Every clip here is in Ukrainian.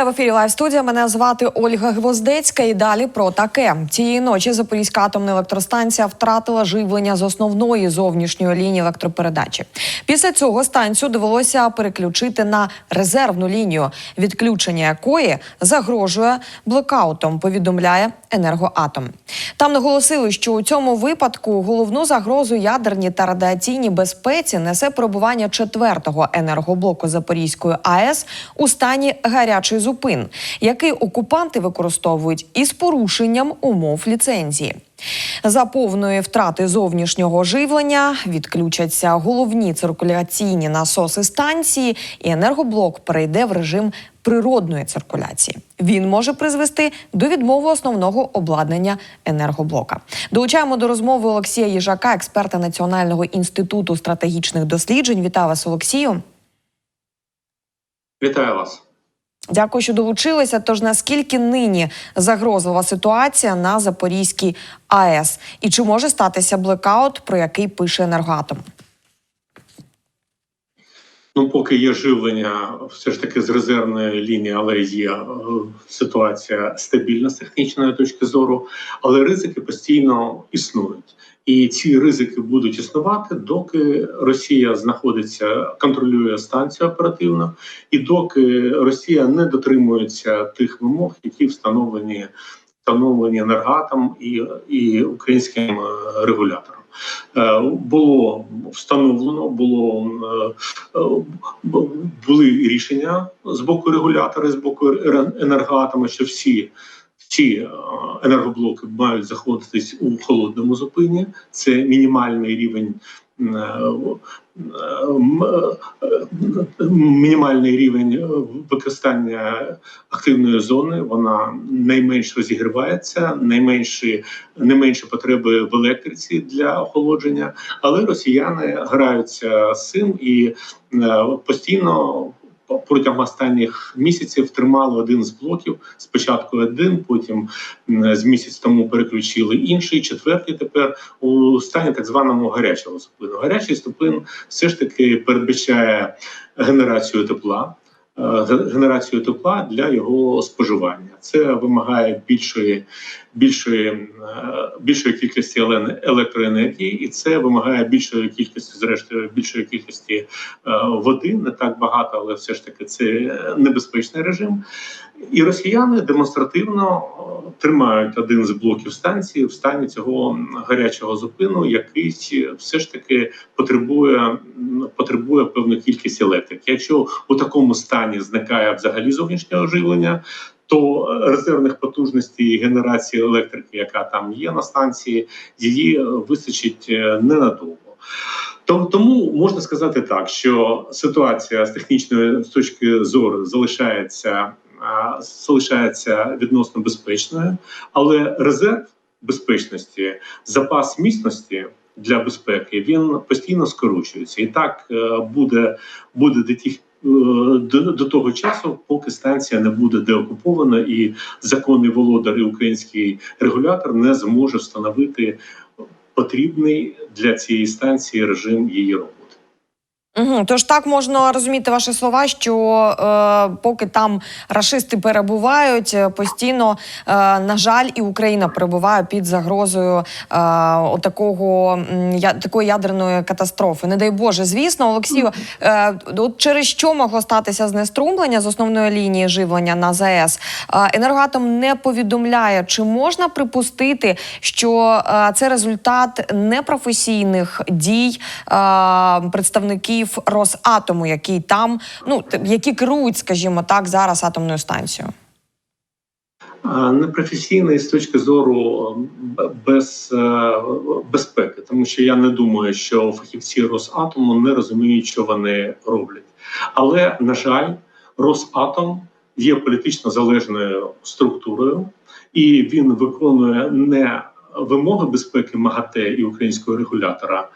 Вітаю в ефірі Лайв студія. Мене звати Ольга Гвоздецька. І далі про таке цієї ночі Запорізька атомна електростанція втратила живлення з основної зовнішньої лінії електропередачі. Після цього станцію довелося переключити на резервну лінію, відключення якої загрожує блекаутом. Повідомляє енергоатом. Там наголосили, що у цьому випадку головну загрозу ядерній та радіаційній безпеці несе перебування четвертого енергоблоку Запорізької АЕС у стані гарячої гарячий зупин, який окупанти використовують із порушенням умов ліцензії. За повної втрати зовнішнього живлення відключаться головні циркуляційні насоси станції, і енергоблок перейде в режим природної циркуляції. Він може призвести до відмови основного обладнання енергоблока. Долучаємо до розмови Олексія Їжака, експерта Національного інституту стратегічних досліджень. Вітаю вас, Олексію. Вітаю вас. Дякую, що долучилися. Тож наскільки нині загрозлива ситуація на Запорізькій АЕС? І чи може статися блекаут, про який пише енергоатом? Ну, поки є живлення, все ж таки з резервної лінії, але є е, ситуація стабільна з технічної точки зору, але ризики постійно існують. І ці ризики будуть існувати, доки Росія знаходиться, контролює станцію оперативно, і доки Росія не дотримується тих вимог, які встановлені встановлені енергатом і, і українським е, регулятором. Е, Було встановлено, було е, е, були рішення з боку регулятора, з боку енергоатома, що всі ці енергоблоки мають знаходитись у холодному зупині. Це мінімальний рівень. Мінімальний рівень використання активної зони вона найменш розігрівається, найменші не менше потреби в електриці для охолодження, але росіяни граються з цим і е, постійно протягом останніх місяців тримали один з блоків. Спочатку один, потім з місяць тому переключили інший, четвертий тепер у стані так званому гарячого зупину. Гарячий ступин все ж таки передбачає генерацію тепла. Е, Генерацію тепла для його споживання це вимагає більшої, більшої, е, більшої кількості електроенергії, і це вимагає більшої кількості, зрештою, більшої кількості е, води. Не так багато, але все ж таки це небезпечний режим. І росіяни демонстративно е, тримають один з блоків станції в стані цього гарячого зупину, який все ж таки потребує потребує певну кількість електрики. Якщо у такому стані зникає взагалі зовнішнє оживлення. То резервних потужностей генерації електрики, яка там є на станції, її е, вистачить е, ненадовго. Тому, можна сказати так, що ситуація з технічної з точки зору залишається, залишається відносно безпечною, але резерв безпечності, запас міцності для безпеки він постійно скорочується, і так е, буде, буде до тих. е, До, до того часу, поки станція не буде деокупована, і законний володар і український регулятор не зможе встановити потрібний для цієї станції режим її роботи. Угу. Тож так можна розуміти ваші слова, що е, поки там рашисти перебувають, е, постійно, е, на жаль, і Україна перебуває під загрозою е, отакого я, такої ядерної катастрофи. Не дай Боже, звісно, Олексію, е, от через що могло статися знеструмлення з основної лінії живлення на ЗАЕС? Е, енергоатом не повідомляє, чи можна припустити, що е, це результат непрофесійних дій е, представників Росатому, який там, ну які керують, скажімо так, зараз атомною станцією. Непрофесійний з точки зору без е, безпеки, тому що я не думаю, що фахівці Росатому не розуміють, що вони роблять. Але на жаль, Росатом є політично залежною структурою, і він виконує не вимоги безпеки МАГАТЕ і українського регулятора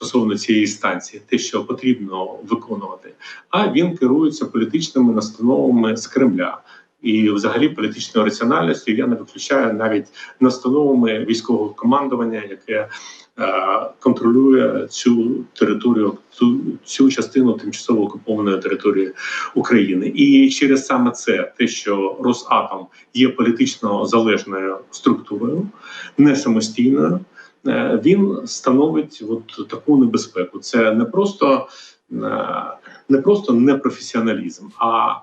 стосовно цієї станції, те, що потрібно виконувати, а він керується політичними настановами з Кремля і взагалі політичною раціональністю. Я не виключаю навіть настановами військового командування, яке е, контролює цю територію, цю, цю частину тимчасово окупованої території України. І через саме це, те, що Росатом є політично залежною структурою, не самостійною, він становить от таку небезпеку. Це не просто е, не просто непрофесіоналізм, а,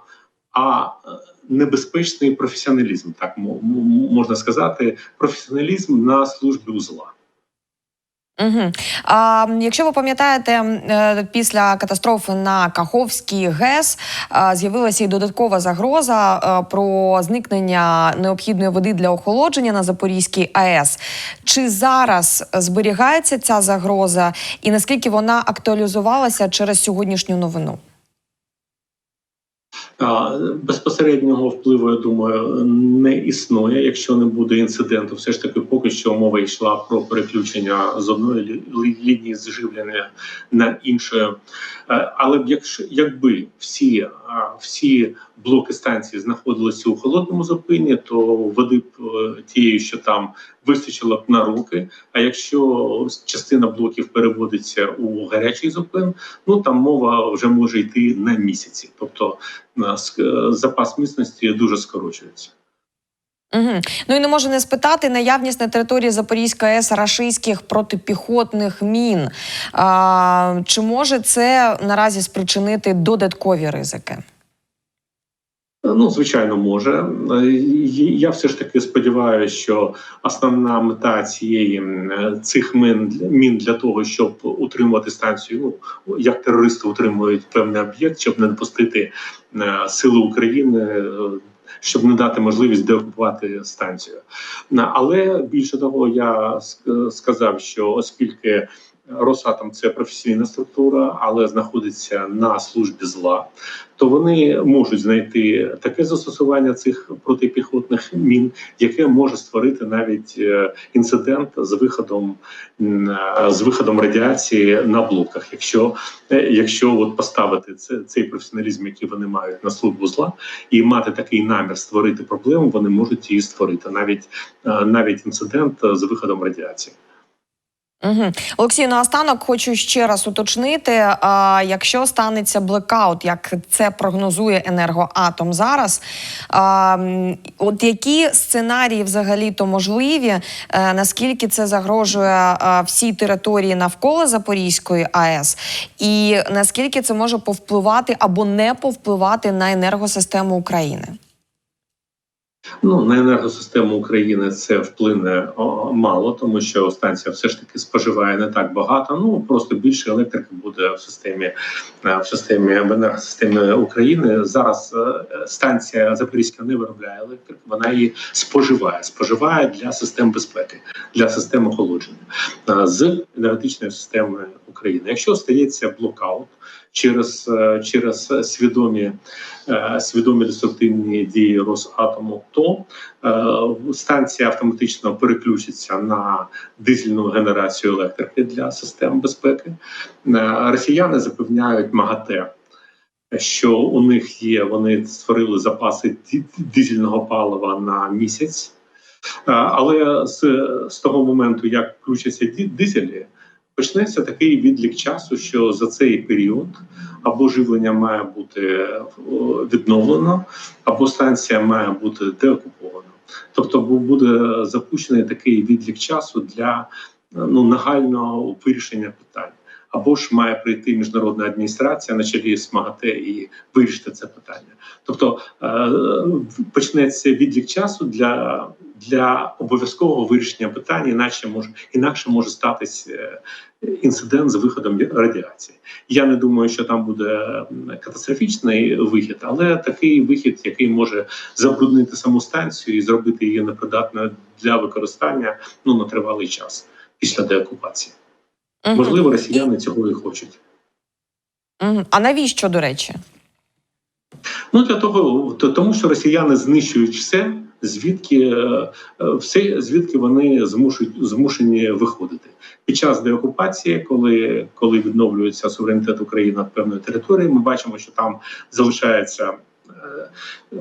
а е, небезпечний професіоналізм, так можна сказати, професіоналізм на службі у зла. Угу. А, якщо ви пам'ятаєте, е, після катастрофи на Каховській ГЕС е, з'явилася і додаткова загроза е, про зникнення необхідної води для охолодження на Запорізькій АЕС. Чи зараз зберігається ця загроза, і наскільки вона актуалізувалася через сьогоднішню новину? Безпосереднього впливу, я думаю, не існує. Якщо не буде інциденту, все ж таки поки що мова йшла про переключення з одної лі- лі- лінії зживлення на іншу. Е, Але якщо якби всі, всі блоки станції знаходилися у холодному зупині, то води б е, тієї, що там вистачило б на руки. А якщо частина блоків переводиться у гарячий зупин, ну там мова вже може йти на місяці, тобто е, е, запас міцності дуже скорочується. Угу. Ну і не можу не спитати наявність на території Запорізької АЕС рашистських протипіхотних мін. А, чи може це наразі спричинити додаткові ризики? Ну, звичайно, може. Е, Я все ж таки сподіваюся, що основна мета цієї е, цих мін мін для того, щоб утримувати станцію, ну як терористи утримують певний об'єкт, щоб не допустити е, сили України. Щоб не дати можливість деокупувати станцію, але більше того, я сказав, що оскільки Росатом це професійна структура, але знаходиться на службі зла, то вони можуть знайти таке застосування цих протипіхотних мін, яке може створити навіть е, інцидент з виходом е, з виходом радіації на блоках. Якщо е, якщо от поставити це цей професіоналізм, який вони мають на службу зла, і мати такий намір створити проблему, вони можуть її створити навіть навіть інцидент з виходом радіації. Угу. Олексій, наостанок хочу ще раз уточнити: а, якщо станеться блекаут, як це прогнозує енергоатом зараз, а, от які сценарії взагалі то можливі? Е, наскільки це загрожує а, всій території навколо Запорізької АЕС, і наскільки це може повпливати або не повпливати на енергосистему України? Ну на енергосистему України це вплине мало, тому що станція все ж таки споживає не так багато. Ну просто більше електрики буде в системі е, в системі в енергосистемі України. Зараз е, станція Запорізька не виробляє електрику, вона її споживає. Споживає для систем безпеки, для систем охолодження е, з енергетичної системи України. Якщо стається блокаут через, через свідомі свідомі деструктивні дії Росатому, то е, станція автоматично переключиться на дизельну генерацію електрики для систем безпеки. Е, Росіяни запевняють МАГАТЕ. Що у них є, вони створили запаси дизельного палива на місяць, Е, але з, з того моменту, як включаться дизелі, почнеться такий відлік часу, що за цей період або живлення має бути відновлено, або станція має бути деокупована. Тобто буде запущений такий відлік часу для ну нагального вирішення питань. Або ж має прийти міжнародна адміністрація на чолі з і вирішити це питання. Тобто е, почнеться відлік часу для, для обов'язкового вирішення питання, іначе може інакше може статись е, інцидент з виходом радіації. Я не думаю, що там буде катастрофічний вихід, але такий вихід, який може забруднити саму станцію і зробити її непридатною для використання ну на тривалий час після деокупації. Мгм. Можливо, росіяни цього і хочуть. Мгм. А навіщо, до речі? Ну для того, то- тому що росіяни знищують все, звідки е, все, звідки вони змушують змушені виходити під час деокупації, коли, коли відновлюється суверенітет України над певною територією. Ми бачимо, що там залишається е, е,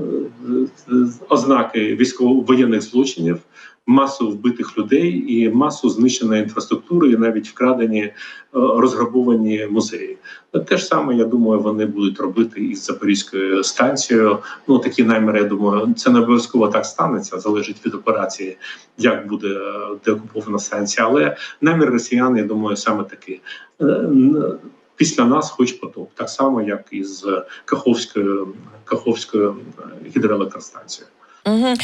ознаки військово-воєнних злочинів, масу вбитих людей і масу знищеної інфраструктури, і навіть вкрадені е, розграбовані музеї. Те ж саме, я думаю, вони будуть робити із Запорізькою станцією. Ну такі наміри, я думаю, це не обов'язково так станеться, залежить від операції, як буде е, деокупована станція. Але намір росіян, я думаю, саме такий. Е, Після нас, хоч потоп, так само, як і з Каховською Каховською гідроелектростанцією. Угу.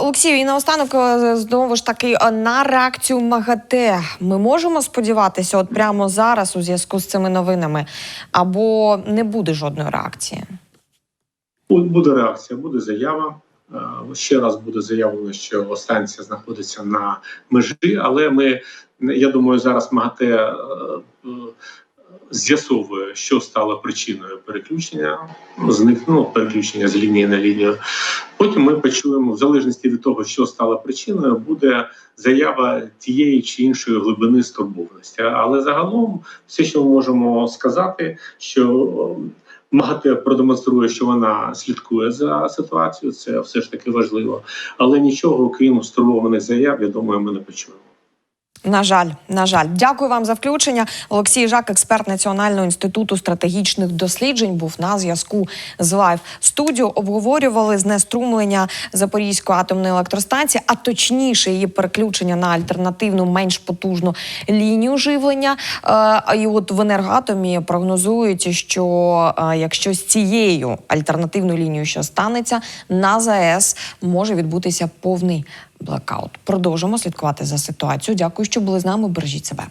Олексію, і наостанок е, знову ж таки е, на реакцію МАГАТЕ. Ми можемо сподіватися, от прямо зараз у зв'язку з цими новинами, або не буде жодної реакції? Буде реакція, буде заява. Ще раз буде заявлено, що станція знаходиться на межі, але ми, я думаю, зараз МАГАТЕ з'ясовує, що стало причиною переключення ну, переключення з лінії на лінію. Потім ми почуємо, в залежності від того, що стало причиною, буде заява тієї чи іншої глибини стурбованості. Але загалом, все, що ми можемо сказати, що МАГАТЕ продемонструє, що вона слідкує за ситуацією. Це все ж таки важливо. Але нічого, окрім стурбованих заяв, я думаю, ми не почуємо. На жаль, на жаль, дякую вам за включення. Олексій Жак, експерт Національного інституту стратегічних досліджень, був на зв'язку з Лайв студіо. Обговорювали знеструмлення Запорізької атомної електростанції, а точніше її переключення на альтернативну, менш потужну лінію живлення. Е, І от в енергоатомі прогнозують, що е, якщо з цією альтернативною лінією що станеться, на ЗАЕС може відбутися повний блекаут. Продовжимо слідкувати за ситуацією. Дякую, що були з нами. Бережіть себе.